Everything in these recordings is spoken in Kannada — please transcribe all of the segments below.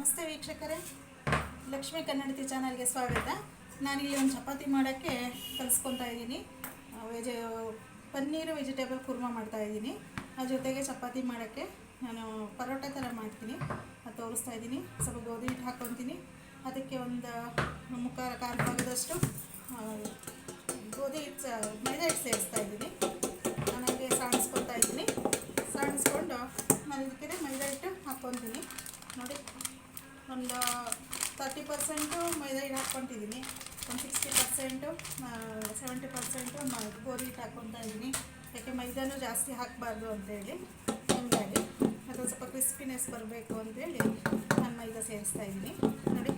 ನಮಸ್ತೆ ವೀಕ್ಷಕರೇ. ಲಕ್ಷ್ಮೀ ಕನ್ನಡತಿ ಚಾನಲ್ಗೆ ಸ್ವಾಗತ. ನಾನಿಲ್ಲಿ ಒಂದು ಚಪಾತಿ ಮಾಡೋಕ್ಕೆ ಕಲಿಸ್ಕೊತಾ ಇದ್ದೀನಿ. ವೆಜ ಪನ್ನೀರು ವೆಜಿಟೇಬಲ್ ಕುರ್ಮಾ ಮಾಡ್ತಾ ಇದ್ದೀನಿ. ಅದ್ರ ಜೊತೆಗೆ ಚಪಾತಿ ಮಾಡೋಕ್ಕೆ ನಾನು ಪರೋಟ ಥರ ಮಾಡ್ತೀನಿ. ಅದು ತೋರಿಸ್ತಾ ಇದ್ದೀನಿ. ಸ್ವಲ್ಪ ಗೋಧಿ ಹಿಟ್ಟು ಹಾಕ್ಕೊತೀನಿ. ಅದಕ್ಕೆ ಒಂದು ಮುಖ ಕಾಲು ಭಾಗದಷ್ಟು ಆ, ಗೋಧಿ ಹಿಟ್ಟು ಮೈದಾ ಹಿಟ್ಟು ಸೇರಿಸ್ತಾ ಇದ್ದೀನಿ. ನನಗೆ ಸಾಣಿಸ್ಕೊತಾ ಇದ್ದೀನಿ. ಸಾಣಿಸ್ಕೊಂಡು ನಾನು ಇದಕ್ಕೆ ಮೈದಾ ಹಿಟ್ಟು ಹಾಕ್ಕೊತೀನಿ. ನೋಡಿ. ಒಂದು ತರ್ಟಿ ಪರ್ಸೆಂಟು ಮೈದಾ ಹಿಟ್ಟು ಹಾಕ್ಕೊತಿದ್ದೀನಿ. ಒಂದು ಸಿಕ್ಸ್ಟಿ ಪರ್ಸೆಂಟು ಸೆವೆಂಟಿ ಪರ್ಸೆಂಟು ಗೋಧಿ ಹಿಟ್ಟು ಹಾಕ್ಕೊತಾ ಇದ್ದೀನಿ. ಯಾಕೆ ಮೈದಾನು ಜಾಸ್ತಿ ಹಾಕಬಾರ್ದು ಅಂತೇಳಿ ಹಂಗಾಗಿ ಅದು ಸ್ವಲ್ಪ ಕ್ರಿಸ್ಪಿನೆಸ್ ಬರಬೇಕು ಅಂತೇಳಿ ನಾನು ಮೈದಾ ಸೇರಿಸ್ತಾ ಇದ್ದೀನಿ. ನೋಡಿ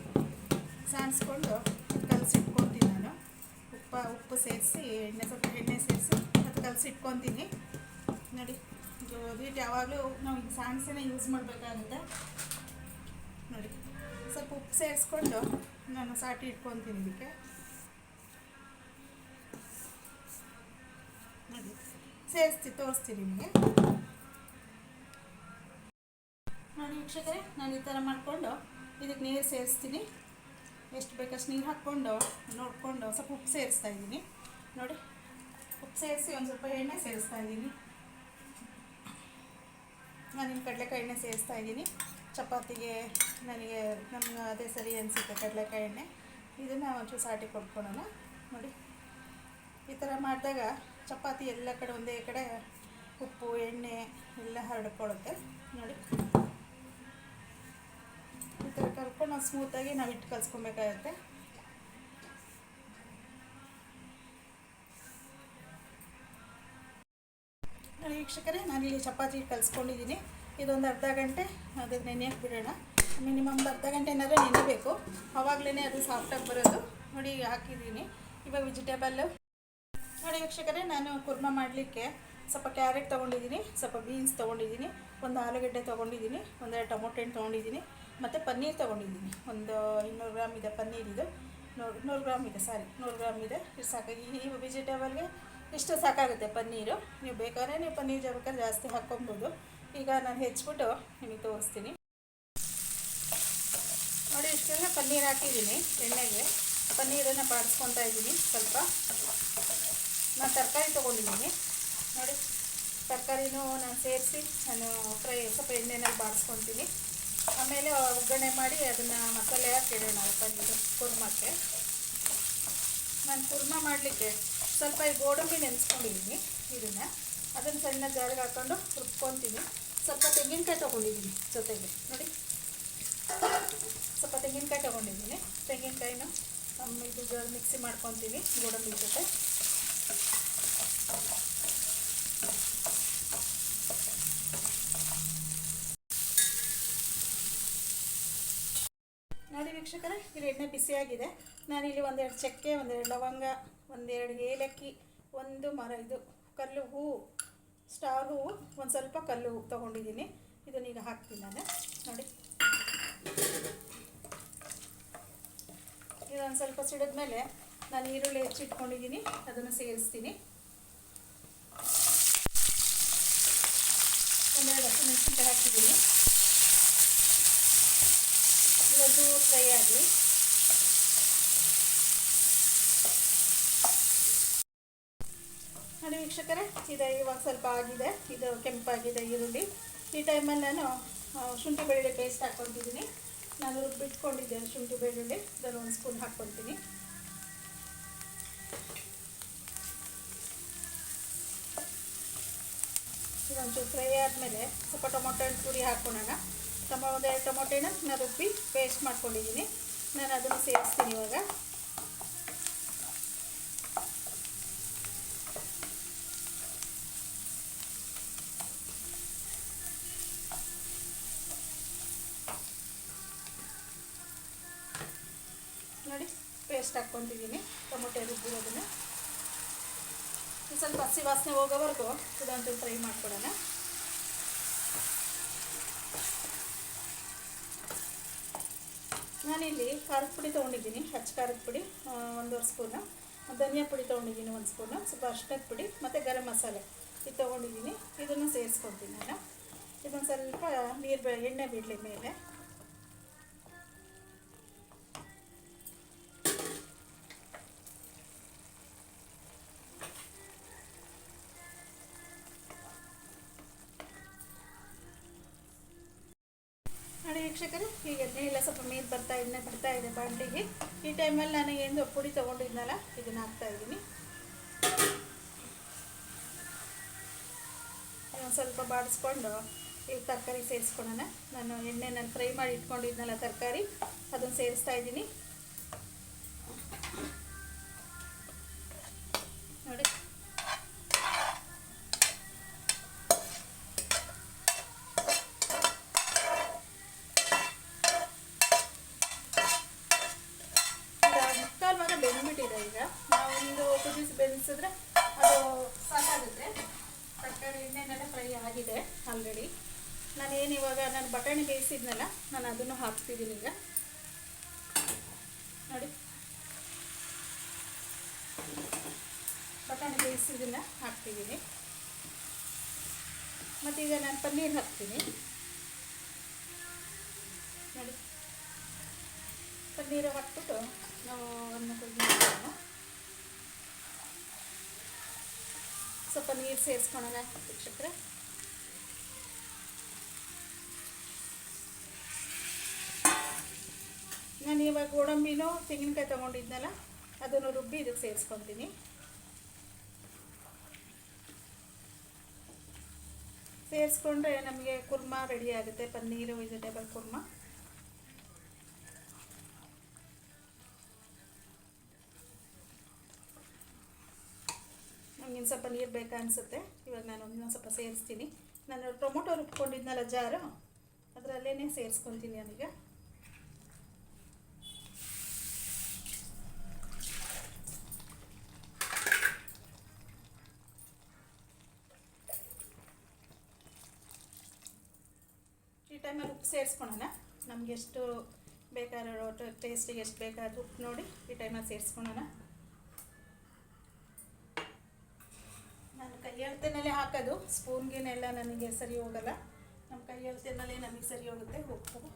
ಸಾಣಿಸ್ಕೊಂಡು ಕಲಸಿಟ್ಕೊತೀನಿ ನಾನು. ಉಪ್ಪು ಉಪ್ಪು ಸೇರಿಸಿ, ಎಣ್ಣೆ ಸ್ವಲ್ಪ ಎಣ್ಣೆ ಸೇರಿಸಿ ಅದು ಕಲಸಿಟ್ಕೊತೀನಿ. ನೋಡಿ, ಗೋಧಿ ಹಿಟ್ಟು ಯಾವಾಗಲೂ ನಾವು ಸಾಣಿಸೇನೆ ಯೂಸ್ ಮಾಡಬೇಕಾಗುತ್ತೆ. ನೋಡಿ. ಉಪ್ಪು ಸೇರಿಸ್ಕೊಂಡು ನಾನು ಸಾಟಿ ಇಟ್ಕೊತೀನಿ ಇದಕ್ಕೆ. ಸೇರಿಸ್ತಿ ತೋರಿಸ್ತೀನಿ ನಿಮಗೆ. ನೋಡಿ ವೀಕ್ಷಕರೇ, ನಾನು ಈ ಥರ ಮಾಡಿಕೊಂಡು ಇದಕ್ಕೆ ನೀರು ಸೇರಿಸ್ತೀನಿ. ಎಷ್ಟು ಬೇಕಷ್ಟು ನೀರು ಹಾಕ್ಕೊಂಡು, ನೋಡಿಕೊಂಡು ಸ್ವಲ್ಪ ಉಪ್ಪು ಸೇರಿಸ್ತಾ ಇದ್ದೀನಿ. ನೋಡಿ, ಉಪ್ಪು ಸೇರಿಸಿ ಒಂದು ಸ್ವಲ್ಪ ಎಣ್ಣೆ ಸೇರಿಸ್ತಾ ಇದ್ದೀನಿ. ನಾನು ಕಡಲೆಕಾಯಿ ಎಣ್ಣೆ ಸೇರಿಸ್ತಾ ಇದ್ದೀನಿ. ಚಪಾತಿಗೆ ನನಗೆ ನಮ್ಗೆ ಅದೇ ಸರಿ ಅನಿಸುತ್ತೆ ಕಡಲೆಕಾಯಿ ಎಣ್ಣೆ. ಇದನ್ನು ಒಂಚೂರು ಸಾಟಿ ಕೊಟ್ಕೊಳೋಣ ನೋಡಿ, ಈ ಥರ ಮಾಡಿದಾಗ ಚಪಾತಿ ಎಲ್ಲ ಕಡೆ ಒಂದೇ ಕಡೆ ಉಪ್ಪು, ಎಣ್ಣೆ ಎಲ್ಲ ಹರಡ್ಕೊಳ್ಳುತ್ತೆ. ನೋಡಿ, ಈ ಥರ ಕಲ್ಕೊಂಡು ನಾವು ಸ್ಮೂತಾಗಿ ನಾವು ಇಟ್ಟು ಕಲ್ಸ್ಕೊಬೇಕಾಗತ್ತೆ. ವೀಕ್ಷಕರೇ, ನಾನಿಲ್ಲಿ ಚಪಾತಿ ಕಲಿಸ್ಕೊಂಡಿದ್ದೀನಿ. ಇದೊಂದು ಅರ್ಧ ಗಂಟೆ ಅದಕ್ಕೆ ನೆನೆಯಕ್ಕೆ ಬಿಡೋಣ. ಮಿನಿಮಮ್ ಅರ್ಧ ಗಂಟೆ ಏನಾದರೂ ನೆನೆಬೇಕು. ಅವಾಗಲೇ ಅದು ಸಾಫ್ಟಾಗಿ ಬರೋದು. ನೋಡಿ ಹಾಕಿದ್ದೀನಿ. ಇವಾಗ ವೆಜಿಟೇಬಲ್ಲು ನೋಡಿ ವೀಕ್ಷಕರೇ, ನಾನು ಕುರ್ಮ ಮಾಡಲಿಕ್ಕೆ ಸ್ವಲ್ಪ ಕ್ಯಾರೆಟ್ ತೊಗೊಂಡಿದ್ದೀನಿ, ಸ್ವಲ್ಪ ಬೀನ್ಸ್ ತೊಗೊಂಡಿದ್ದೀನಿ, ಒಂದು ಆಲೂಗಡ್ಡೆ ತೊಗೊಂಡಿದ್ದೀನಿ ಒಂದೆರಡು ಟೊಮೊಟೊ ಹಣ್ಣು ತೊಗೊಂಡಿದ್ದೀನಿ, ಮತ್ತು ಪನ್ನೀರ್ ತೊಗೊಂಡಿದ್ದೀನಿ. ಒಂದು ಇನ್ನೂರು ಗ್ರಾಮ್ ಇದೆ ಪನ್ನೀರ್ ಇದು. ನೂರು ನೂರು ಗ್ರಾಮ್ ಇದೆ ಸಾರಿ ನೂರು ಗ್ರಾಮ್ ಇದೆ. ಇಷ್ಟು ಸಾಕಾಗಿ ಈ ವೆಜಿಟೇಬಲ್ಗೆ ಇಷ್ಟು ಸಾಕಾಗುತ್ತೆ ಪನ್ನೀರು. ನೀವು ಬೇಕಾದ್ರೆ ನೀವು ಪನ್ನೀರ್ ಜಾಸ್ತಿ ಹಾಕ್ಕೊಬೋದು. ಈಗ ನಾನು ಹೆಚ್ಚಿಬಿಟ್ಟು ನಿಮಗೆ ತೋರಿಸ್ತೀನಿ. ನೋಡಿ, ಇಷ್ಟೆಲ್ಲ ಪನ್ನೀರ್ ಹಾಕಿದ್ದೀನಿ, ಎಣ್ಣೆಗೆ. ಪನ್ನೀರನ್ನು ಬಾಡಿಸ್ಕೊತಾ ಇದ್ದೀನಿ, ಸ್ವಲ್ಪ. ನಾನು ತರಕಾರಿ ತೊಗೊಂಡಿದ್ದೀನಿ. ನೋಡಿ, ತರಕಾರಿನೂ ನಾನು ಸೇರಿಸಿ ನಾನು ಫ್ರೈ, ಸ್ವಲ್ಪ ಎಣ್ಣೆನಲ್ಲಿ ಬಾಡಿಸ್ಕೊತೀನಿ ಆಮೇಲೆ ಒಗ್ಗರಣೆ ಮಾಡಿ ಅದನ್ನು ಮಸಾಲೆ ಹಾಕಿ ಇಡೋಣ, ಪನ್ನೀರು, ಕುರ್ಮಕ್ಕೆ. ನಾನು ಕುರ್ಮ ಮಾಡಲಿಕ್ಕೆ ಸ್ವಲ್ಪ ಈ ಗೋಡಂಬಿ ನೆನೆಸ್ಕೊಂಡಿದ್ದೀನಿ, ಇದನ್ನು. ಅದನ್ನು ಸಣ್ಣ ಜಾರಿಗೆ ಹಾಕ್ಕೊಂಡು ರುಬ್ಕೊತೀನಿ. ಸ್ವಲ್ಪ ತೆಂಗಿನಕಾಯಿ ತೊಗೊಂಡಿದ್ದೀನಿ ಜೊತೆಗೆ, ನೋಡಿ. ಸ್ವಲ್ಪ ತೆಂಗಿನಕಾಯಿ ತೊಗೊಂಡಿದ್ದೀನಿ. ತೆಂಗಿನಕಾಯಿನ ಇದು ಮಿಕ್ಸಿ ಮಾಡ್ಕೊತೀನಿ ಗೋಡಂಬಿ ಜೊತೆ. ನೋಡಿ ವೀಕ್ಷಕರೇ, ಇಲ್ಲಿ ಎಣ್ಣೆ ಬಿಸಿಯಾಗಿದೆ. ನಾನಿಲ್ಲಿ ಒಂದೆರಡು ಚಕ್ಕೆ, ಒಂದೆರಡು ಲವಂಗ, ಒಂದೆರಡು ಏಲಕ್ಕಿ, ಒಂದು ಮರ ಇದು ಕಲ್ಲು ಹೂವು ಸ್ಟಾರ್ ಹೂವು, ಒಂದು ಸ್ವಲ್ಪ ಕಲ್ಲು ಹೂವು ತೊಗೊಂಡಿದ್ದೀನಿ. ಇದನ್ನ ಈಗ ಹಾಕ್ತೀನಿ ನಾನು. ನೋಡಿ. ಇದೊಂದು ಸ್ವಲ್ಪ ಸಿಡಿದ್ಮೇಲೆ ನಾನು ಈರುಳ್ಳಿ ಹೆಚ್ಚಿಟ್ಕೊಂಡಿದ್ದೀನಿ ಅದನ್ನು ಸೇರಿಸ್ತೀನಿ. ಒಂದೆರಡು ಹಸಿಮೆಣಸಿನ್ಕಾಯಿ ಹಾಕಿದ್ದೀನಿ. ಇವತ್ತು ಫ್ರೈ ಆಗಲಿ ನೋಡಿ ವೀಕ್ಷಕರೇ, ಇದು ಇವಾಗ ಸ್ವಲ್ಪ ಆಗಿದೆ. ಇದು ಕೆಂಪಾಗಿದೆ ಈರುಳ್ಳಿ. ಈ ಟೈಮಲ್ಲಿ ನಾನು ಶುಂಠಿ ಬೆಳ್ಳುಳ್ಳಿ ಪೇಸ್ಟ್ ಹಾಕ್ಕೊತಿದ್ದೀನಿ ನಾನು ಬಿಟ್ಕೊಂಡಿದ್ದೇನೆ ಶುಂಠಿ ಬೆಳ್ಳುಳ್ಳಿ. ಇದನ್ನು ಒಂದು ಸ್ಪೂನ್ ಹಾಕ್ಕೊತೀನಿ ಇದೊಂಚೂರು ಫ್ರೈ ಆದಮೇಲೆ ಸ್ವಲ್ಪ ಟೊಮೊಟೊ ಹಣ್ಣು ಪುರಿ ಹಾಕ್ಕೊಳ್ಳೋಣ ಟೊಮೊ ಟೊಮೊಟೊ ಹಣ್ಣು ನಾನು ರುಬ್ಬಿ ಪೇಸ್ಟ್ ಮಾಡ್ಕೊಂಡಿದ್ದೀನಿ. ನಾನು ಅದನ್ನು ಸೇರಿಸ್ತೀನಿ ಇವಾಗ ನೋಡಿ ಪೇಸ್ಟ್ ಹಾಕ್ಕೊತಿದ್ದೀನಿ ಟೊಮೊಟೊ ರುಬ್ಬಿರೋದನ್ನು ಸ್ವಲ್ಪ ಹಸಿ ವಾಸನೆ ಹೋಗೋವರೆಗೂ ಇದೊಂದು ಫ್ರೈ ಮಾಡ್ಕೊಡೋಣ. ನಾನಿಲ್ಲಿ ಖಾರದ ಪುಡಿ ತೊಗೊಂಡಿದ್ದೀನಿ, ಹಚ್ಚ ಖಾರದ ಪುಡಿ ಒಂದೂವರೆ ಸ್ಪೂನು. ಧನಿಯಾ ಪುಡಿ ತೊಗೊಂಡಿದ್ದೀನಿ, ಒಂದು ಸ್ಪೂನು. ಸ್ವಲ್ಪ ಅರ್ಶಿನದ ಪುಡಿ ಮತ್ತು ಗರಂ ಮಸಾಲೆ ಇದು ತೊಗೊಂಡಿದ್ದೀನಿ. ಇದನ್ನು ಸೇರಿಸ್ಕೊತೀನಿ ನಾನು. ಇದೊಂದು ಸ್ವಲ್ಪ ನೀರು ಎಣ್ಣೆ ಬಿಡಲಿ ಮೇಲೆ. ವೀಕ್ಷಕರೇ ಎಣ್ಣೆ ಎಲ್ಲ ಸ್ವಲ್ಪ ಮೀನು ಬರ್ತಾ ಎಣ್ಣೆ ಬರ್ತಾ ಇದೆ ಬಾಂಡ್ಲಿಗೆ ಈ ಟೈಮಲ್ಲಿ ನಾನು ಏನು ಪುಡಿ ತೊಗೊಂಡಿದ್ನಲ್ಲ, ಇದನ್ನ ಹಾಕ್ತಾ ಇದ್ದೀನಿ. ಒಂದು ಸ್ವಲ್ಪ ಬಾಡಿಸ್ಕೊಂಡು ಈ ತರಕಾರಿ ಸೇರಿಸ್ಕೊಳ್ಳೋಣ. ನಾನು ಎಣ್ಣೆ ನಾನು ಫ್ರೈ ಮಾಡಿ ಇಟ್ಕೊಂಡಿದ್ನಲ್ಲ ತರಕಾರಿ, ಅದನ್ನು ಸೇರಿಸ್ತಾ ಇದ್ದೀನಿ. ಕುದಿಸಿ ಬೆಳೆಸಿದ್ರೆ ಅದು ಸಾಕಾಗುತ್ತೆ. ತರಕಾರಿ ಎಣ್ಣೆನೆಲ್ಲ ಫ್ರೈ ಆಗಿದೆ ಆಲ್ರೆಡಿ. ನಾನು ಏನು ಇವಾಗ ನಾನು ಬಟಾಣಿ ಬೇಯಿಸಿದ್ನಲ್ಲ, ನಾನು ಅದನ್ನು ಹಾಕ್ತಿದ್ದೀನಿ ಈಗ. ನೋಡಿ. ಬಟಾಣಿ ಬೇಯಿಸಿದ್ದನ್ನು ಹಾಕ್ತಿದ್ದೀನಿ. ಮತ್ತೀಗ ನಾನು ಪನ್ನೀರ್ ಹಾಕ್ತೀನಿ. ನೋಡಿ. ಪನ್ನೀರು ಹಾಕ್ಬಿಟ್ಟು ನಾವು ಅನ್ನ ಕುದಿಸ್ಕೊಳ್ಳೋಣ ಸ್ವಲ್ಪ ನೀರು ಸೇರಿಸ್ಕೊಳ್ಳೋಣ ಶಿಕ್ಷಕರ ನಾನು ಇವಾಗ ಗೋಡಂಬಿನೂ ತೆಂಗಿನಕಾಯಿ ತೊಗೊಂಡಿದ್ನಲ್ಲ, ಅದನ್ನು ರುಬ್ಬಿ ಇದಕ್ಕೆ ಸೇರಿಸ್ಕೊತೀನಿ. ಸೇರಿಸ್ಕೊಂಡ್ರೆ ನಮಗೆ ಕುರ್ಮಾ ರೆಡಿ ಆಗುತ್ತೆ, ಪನ್ನೀರು ವೆಜಿಟೇಬಲ್ ಕುರ್ಮಾ. ಇನ್ನು ಸ್ವಲ್ಪ ನೀರು ಬೇಕಾ ಅನಿಸುತ್ತೆ? ಇವಾಗ ನಾನು ಇನ್ನೊಂದು ಸ್ವಲ್ಪ ಸೇರಿಸ್ತೀನಿ. ನಾನು ಟೊಮೊಟೊ ರುಬ್ಕೊಂಡಿದ್ನಲ್ಲ ಜಾರು ಅದರಲ್ಲೇ ಸೇರಿಸ್ಕೊತೀನಿ ನಾನೀಗ. ಈ ಟೈಮಲ್ಲಿ ಉಪ್ಪು ಸೇರಿಸ್ಕೊಳೋಣ. ನಮ್ಗೆ ಎಷ್ಟು ಬೇಕಾದ್ರೂ ಟೇಸ್ಟಿಗೆ ಎಷ್ಟು ಬೇಕಾದ್ರೂ ಉಪ್ಪು ನೋಡಿ ಈ ಟೈಮಲ್ಲಿ ಸೇರಿಸ್ಕೊಳೋಣ. ಅಳತೆನಲ್ಲೇ ಹಾಕೋದು. ಸ್ಪೂನ್ಗೇನೆಲ್ಲ ನನಗೆ ಸರಿ ಹೋಗಲ್ಲ. ನಮ್ಮ ಕೈಯಲ್ಲಿ ಅಳತೆನಲ್ಲೇ ನಮಗೆ ಸರಿ ಹೋಗುತ್ತೆ, ಹೋಗ್ತದೆ.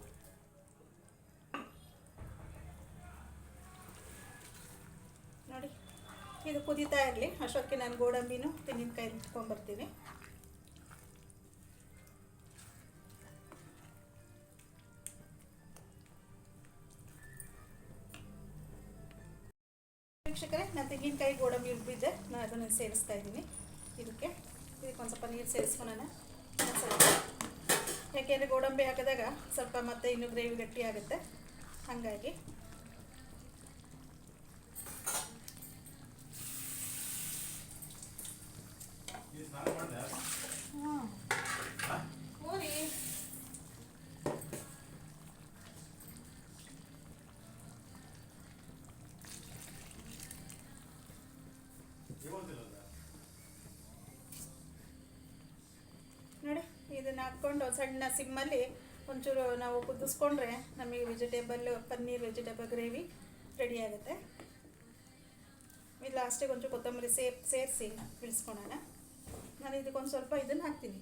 ನೋಡಿ, ಇದು ಕುದೀತಾ ಇರಲಿ. ಅಷ್ಟೊಕ್ಕೆ ನಾನು ಗೋಡಂಬಿನೂ ತೆಂಗಿನಕಾಯಿ ರುಬ್ಕೊಂಡ್ಬರ್ತೀನಿ ವೀಕ್ಷಕರೇ, ನಾನು ತೆಂಗಿನಕಾಯಿ ಗೋಡಂಬಿ ರುಬ್ಬಿದ್ದೆ. ನಾನು ಅದನ್ನು ಸೇರಿಸ್ತಾ ಇದ್ದೀನಿ. ಇದಕ್ಕೆ ಇದಕ್ಕೆ ಒಂದು ಸ್ವಲ್ಪ ನೀರು ಸೇರಿಸ್ಕೊಳೋಣ. ಸ್ವಲ್ಪ. ಯಾಕೆಂದರೆ ಗೋಡಂಬಿ ಹಾಕಿದಾಗ ಸ್ವಲ್ಪ ಮತ್ತೆ ಇನ್ನೂ ಗ್ರೇವಿ ಗಟ್ಟಿ ಆಗುತ್ತೆ. ಹಾಗಾಗಿ. ಇದನ್ನ ಹಾಕ್ಕೊಂಡು ಸಣ್ಣ ಸಿಮ್ಮಲ್ಲಿ ಒಂಚೂರು ನಾವು ಕುದಿಸ್ಕೊಂಡ್ರೆ ನಮಗೆ vegetable paneer vegetable gravy ready ಆಗುತ್ತೆ. ಇದು ಲಾಸ್ಟಿಗೆ ಒಂಚೂರು ಕೊತ್ತಂಬರಿ ಸೇಪ್ ಸೇರಿಸಿ ಇಳಿಸ್ಕೊಳೋಣ ನಾನು ಇದಕ್ಕೊಂದು ಸ್ವಲ್ಪ ಇದನ್ನು ಹಾಕ್ತೀನಿ.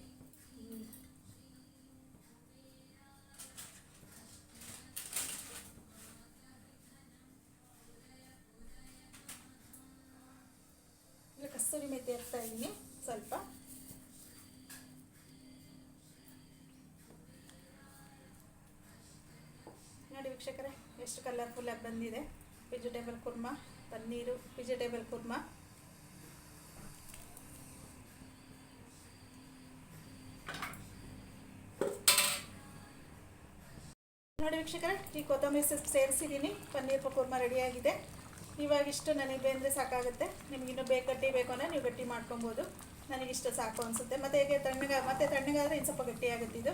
ಕಲರ್ಫುಲ್ ಕಲರ್ಫುಲ್ಲಾಗಿ ಬಂದಿದೆ. ವೆಜಿಟೇಬಲ್ ಕುರ್ಮ ಪನ್ನೀರು ವೆಜಿಟೇಬಲ್ ಕುರ್ಮ ನೋಡಿ ವೀಕ್ಷಕರ, ಈ ಕೊತ್ತಂಬರಿ ಸೊಪ್ಪು ಸೇರಿಸಿದ್ದೀನಿ. ಪನ್ನೀರ್ ಕುರ್ಮಾ ರೆಡಿಯಾಗಿದೆ ಇವಾಗ ಇಷ್ಟು ನನಗೆ ಬೇಂದ್ರೆ ಸಾಕಾಗುತ್ತೆ. ನಿಮ್ಗೆ ಇನ್ನೂ ಬೇಕು ಗಟ್ಟಿ ಬೇಕು ಅಂದರೆ ನೀವು ಗಟ್ಟಿ ಮಾಡ್ಕೊಬೋದು. ನನಗಿಷ್ಟು ಸಾಕು ಅನಿಸುತ್ತೆ. ಮತ್ತು ಹೇಗೆ ತಣ್ಣಗೆ ಮತ್ತೆ ತಣ್ಣಗಾದರೆ ಇನ್ನು ಸ್ವಲ್ಪ ಗಟ್ಟಿಯಾಗುತ್ತೆ ಇದು.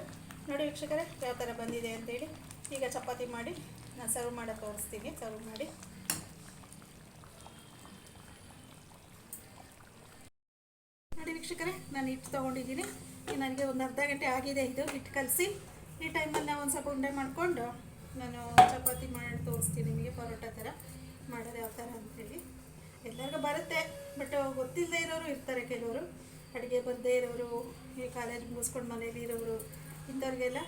ನೋಡಿ ವೀಕ್ಷಕರೇ, ಯಾವ ಥರ ಬಂದಿದೆ ಅಂತೇಳಿ. ಈಗ ಚಪಾತಿ ಮಾಡಿ ನಾನು ಸರ್ವ್ ಮಾಡೋಕ್ಕೆ ತೋರಿಸ್ತೀನಿ. ಸರ್ವ್ ಮಾಡಿ. ನೋಡಿ ವೀಕ್ಷಕರೇ, ನಾನು ಹಿಟ್ಟು ತೊಗೊಂಡಿದ್ದೀನಿ. ನನಗೆ ಒಂದು ಅರ್ಧ ಗಂಟೆ ಆಗಿದೆ ಇದು ಹಿಟ್ಟು ಕಲಸಿ. ಈ ಟೈಮಲ್ಲಿ ನಾವು ಒಂದು ಸ್ವಲ್ಪ ಉಂಡೆ ಮಾಡಿಕೊಂಡು ನಾನು ಚಪಾತಿ ಮಾಡಿ ತೋರಿಸ್ತೀನಿ ನಿಮಗೆ, ಪರೋಟ ಥರ. ಮಾಡೋದು ಯಾವ ಥರ ಅಂತೇಳಿ ಎಲ್ಲರಿಗೂ ಬರುತ್ತೆ, ಬಟ್ ಗೊತ್ತಿಲ್ಲದೆ ಇರೋರು ಇರ್ತಾರೆ ಕೆಲವರು. ಅಡುಗೆ ಬರದೇ ಇರೋರು, ಈ ಕಾಲೇಜ್ ಮುಗಿಸ್ಕೊಂಡು ಮನೇಲಿ ಇರೋರು, ಇಂಥವ್ರಿಗೆಲ್ಲ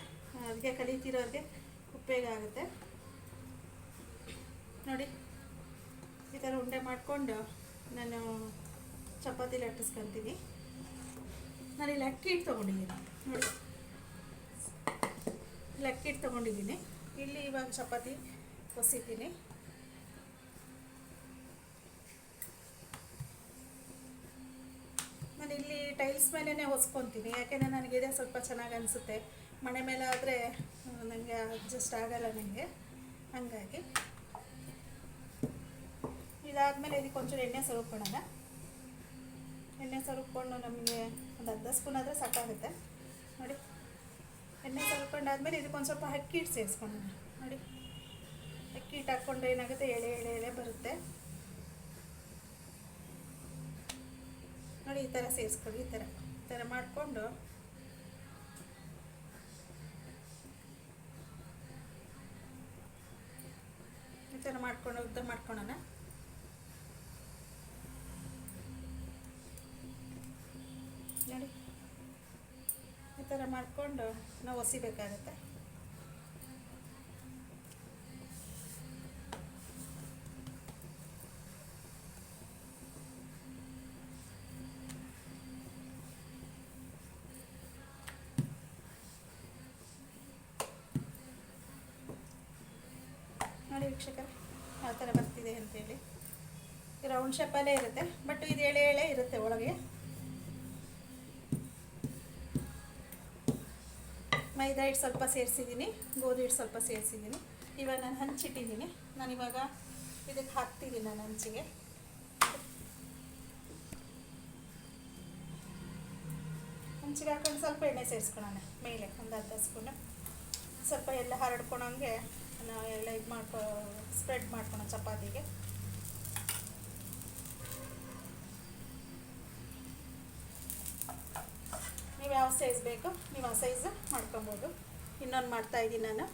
ಅಡುಗೆ ಕಲಿತಿರೋರಿಗೆ ಉಪಯೋಗ ಆಗುತ್ತೆ. ನೋಡಿ, ಈ ಥರ ಉಂಡೆ ಮಾಡಿಕೊಂಡು ನಾನು ಚಪಾತಿ ಲಟ್ಟಿಸ್ಕೊತೀನಿ ನಾನು ಅಕ್ಕಿ ಹಿಟ್ಟು ತೊಗೊಂಡಿದ್ದೀನಿ. ನೋಡಿ ಇಲ್ಲಿ ಅಕ್ಕಿ ಹಿಟ್ಟು ತೊಗೊಂಡಿದ್ದೀನಿ. ಇಲ್ಲಿ ಇವಾಗ ಚಪಾತಿ ಹೊಸಿತೀನಿ ನಾನು ಇಲ್ಲಿ ಟೈಲ್ಸ್ ಮೇಲೇ ಹೊಸ್ಕೊತೀನಿ ಯಾಕೆಂದರೆ ನನಗೆ ಇದೇ ಸ್ವಲ್ಪ ಚೆನ್ನಾಗಿ ಅನಿಸುತ್ತೆ. ಮನೆ ಮೇಲೆ ಆದರೆ ನನಗೆ ಅಡ್ಜಸ್ಟ್ ಆಗಲ್ಲ ನನಗೆ ಹಾಗಾಗಿ. ಇದಾದಮೇಲೆ ಇದಕ್ಕೆ ಒಂಚೂರು ಎಣ್ಣೆ ಸರುಕೊಳ್ಳೋಣ ಎಣ್ಣೆ ಸರುಕೊಂಡು ನಮಗೆ ಒಂದು ಅರ್ಧ ಸ್ಪೂನ್ ಆದರೆ ಸಾಕಾಗುತ್ತೆ. ನೋಡಿ. ಎಣ್ಣೆ ಸರುಕೊಂಡಾದ್ಮೇಲೆ ಇದಕ್ಕೆ ಒಂದು ಸ್ವಲ್ಪ ಅಕ್ಕಿ ಹಿಟ್ಟು ಸೇರಿಸ್ಕೊಳ್ಳೋಣ. ನೋಡಿ. ಅಕ್ಕಿ ಹಿಟ್ಟು ಹಾಕ್ಕೊಂಡ್ರೆ ಏನಾಗುತ್ತೆ? ಎಳೆ ಎಳೆ ಎಳೆ ಬರುತ್ತೆ. ನೋಡಿ, ಈ ಥರ ಸೇರಿಸ್ಕೊಳ್ಳಿ, ಈ ಥರ. ಈ ಥರ ಮಾಡಿಕೊಂಡು ಥರ ಮಾಡ್ಕೊಂಡು ಉದ್ದ ಮಾಡ್ಕೊಳ್ಳೋಣ ನೋಡಿ. ಈ ಥರ ಮಾಡಿಕೊಂಡು ನಾವು ಒಸಿಬೇಕಾಗುತ್ತೆ. ನೋಡಿ ವೀಕ್ಷಕರೇ. ಯಾವ ಥರ ಬರ್ತಿದೆ ಅಂತೇಳಿ. ರೌಂಡ್ ಶೇಪಲ್ಲೇ ಇರುತ್ತೆ ಬಟ್ ಇದು ಎಳೆ ಎಳೆ ಇರುತ್ತೆ ಒಳಗೆ. ಮೈದಾ ಹಿಟ್ಟು ಸ್ವಲ್ಪ ಸೇರಿಸಿದ್ದೀನಿ, ಗೋಧಿ ಹಿಟ್ಟು ಸ್ವಲ್ಪ ಸೇರಿಸಿದ್ದೀನಿ. ಇವಾಗ ನಾನು ಹಂಚಿಟ್ಟಿದ್ದೀನಿ. ನಾನಿವಾಗ ಇದಕ್ಕೆ ಹಾಕ್ತಿದ್ದೀನಿ ನಾನು ಹಂಚಿಗೆ. ಹಂಚಿಗೆ ಹಾಕೊಂಡು ಸ್ವಲ್ಪ ಎಣ್ಣೆ ಸೇರಿಸ್ಕೊಳೋಣ ಮೇಲೆ ಒಂದು ಅರ್ಧ ಸ್ಪೂನು. ಸ್ವಲ್ಪ ಎಲ್ಲ ಹರಡ್ಕೊಳಂಗೆ ಎಲ್ಲ ಇದು ಮಾಡ್ಕೊ ಸ್ಪ್ರೆಡ್ ಮಾಡ್ಕೊಳೋ ಚಪಾತಿಗೆ. ನೀವು ಯಾವ ಸೈಜ್ ಬೇಕು, ನೀವು ಆ ಸೈಜ್ ಮಾಡ್ಕೊಬೋದು. ಇನ್ನೊಂದು ಮಾಡ್ತಾ ಇದ್ದೀನಿ ನಾನು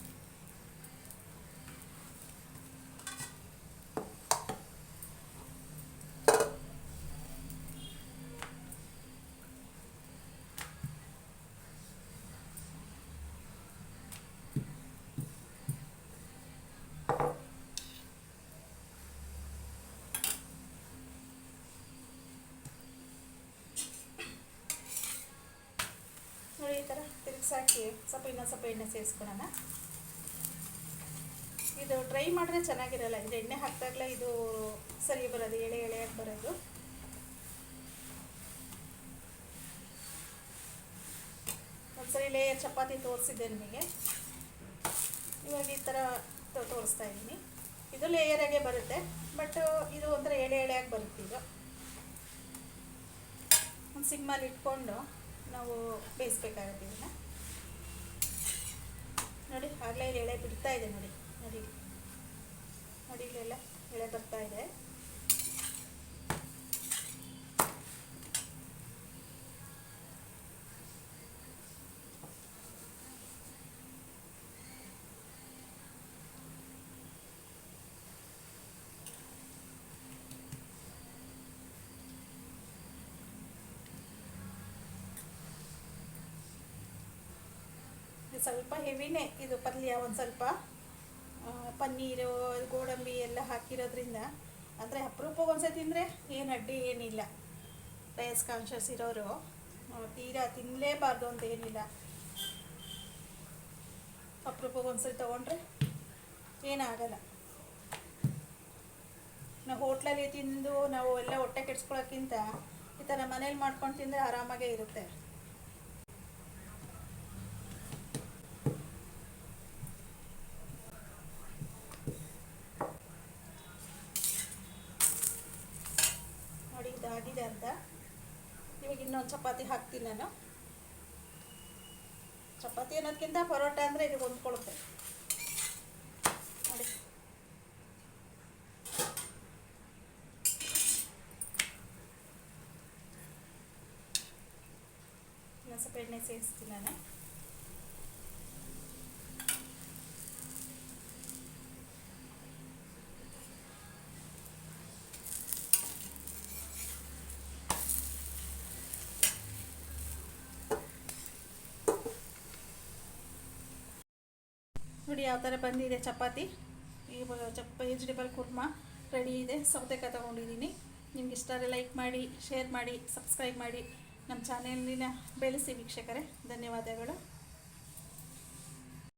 ನೋಡಿ ಈ ಥರ ತಿರುಗಿಸಾಕಿ ಸ್ವಲ್ಪ ಇನ್ನೊಂದು ಸ್ವಲ್ಪ ಎಣ್ಣೆ ಸೇರಿಸ್ಕೊಳೋಣ ಇದು ಡ್ರೈ ಮಾಡಿದ್ರೆ ಚೆನ್ನಾಗಿರಲ್ಲ, ಇದು ಎಣ್ಣೆ ಹಾಕಿದಾಗಲೇ ಇದು ಸರಿ ಬರೋದು, ಎಳೆ ಎಳೆಯಾಗಿ ಬರೋದು. ಒಂದ್ಸರಿ ಲೇಯರ್ ಚಪಾತಿ ತೋರಿಸಿದ್ದೆ ನಿಮಗೆ. ಇವಾಗ ಈ ಥರ ತೋರಿಸ್ತಾ ಇದ್ದೀನಿ. ಇದು ಲೇಯರಾಗೆ ಬರುತ್ತೆ ಬಟ್ ಇದು ಒಂಥರ ಎಳೆ ಎಳೆಯಾಗಿ ಬರುತ್ತೆ ಇದು ಒಂದು ಸಿಗ್ಮಲ್ಲಿ ಇಟ್ಕೊಂಡು ನಾವು ಬೇಯಿಸ್ಬೇಕಾಗುತ್ತೆ ಇದನ್ನ. ನೋಡಿ ಆಗಲೇ ಇಲ್ಲಿ ಎಳೆ ಬಿಡ್ತಾ ಇದೆ ನೋಡಿ ನೋಡಿ. ನೋಡಿ ಇಲ್ಲೆಲ್ಲ ಎಳೆ ಬರ್ತಾ ಇದೆ ಸ್ವಲ್ಪ ಹೆವಿನೇ. ಇದು ಪಲ್ಯ ಒಂದು ಸ್ವಲ್ಪ ಪನ್ನೀರು, ಗೋಡಂಬಿ ಎಲ್ಲ ಹಾಕಿರೋದ್ರಿಂದ ಅಂದರೆ ಅಪರೂಪಕ್ಕೆ ಒಂದ್ಸತಿ ತಿಂದರೆ ಏನು ಅಡ್ಡಿ ಏನಿಲ್ಲ. ಡಯಸ್ ಕಾನ್ಷಿಯಸ್ ಇರೋರು ತೀರಾ ತಿನ್ನಲೇಬಾರ್ದು ಅಂತ ಏನಿಲ್ಲ. ಅಪರೂಪಕ್ಕೆ ಒಂದ್ಸರಿ ತೊಗೊಂಡ್ರೆ ಏನಾಗಲ್ಲ ನಾವು ಹೋಟ್ಲಲ್ಲಿ ತಿಂದು ನಾವು ಎಲ್ಲ ಹೊಟ್ಟೆ ಕೆಡ್ಸ್ಕೊಳ್ಳೋಕ್ಕಿಂತ ಈ ಥರ ಮನೇಲಿ ಮಾಡ್ಕೊಂಡು ತಿಂದರೆ ಆರಾಮಾಗೇ ಇರುತ್ತೆ ನೋಡಿ ಇದಾಗಿದೆ ಅಂತ ಇವಾಗ ಇನ್ನೊಂದು ಚಪಾತಿ ಹಾಕ್ತೀನಿ ನಾನು. ಚಪಾತಿ ಅನ್ನೋದಕ್ಕಿಂತ ಪರೋಟ ಅಂದರೆ ಇದು ಹೊಂದ್ಕೊಳ್ಳುತ್ತೆ ನೋಡಿ. ಇನ್ನೊಂದು ಸ್ವಲ್ಪ ಎಣ್ಣೆ ಸೇರಿಸ್ತೀನಿ ನಾನು. ನೋಡಿ ಯಾವ ಥರ ಬಂದಿದೆ, ಚಪಾತಿ? ಈ ಚಪ್ ವೆಜಿಟೇಬಲ್ ಕುರ್ಮಾ ರೆಡಿ ಇದೆ, ಸೌತೆಕಾಯಿ ತೊಗೊಂಡಿದ್ದೀನಿ. ನಿಮ್ಗೆ ಇಷ್ಟ ಲೈಕ್ ಮಾಡಿ ಶೇರ್ ಮಾಡಿ ಸಬ್ಸ್ಕ್ರೈಬ್ ಮಾಡಿ. ನಮ್ಮ ಚಾನೆಲಿನ ಬೆಳೆಸಿ ವೀಕ್ಷಕರೇ. ಧನ್ಯವಾದಗಳು.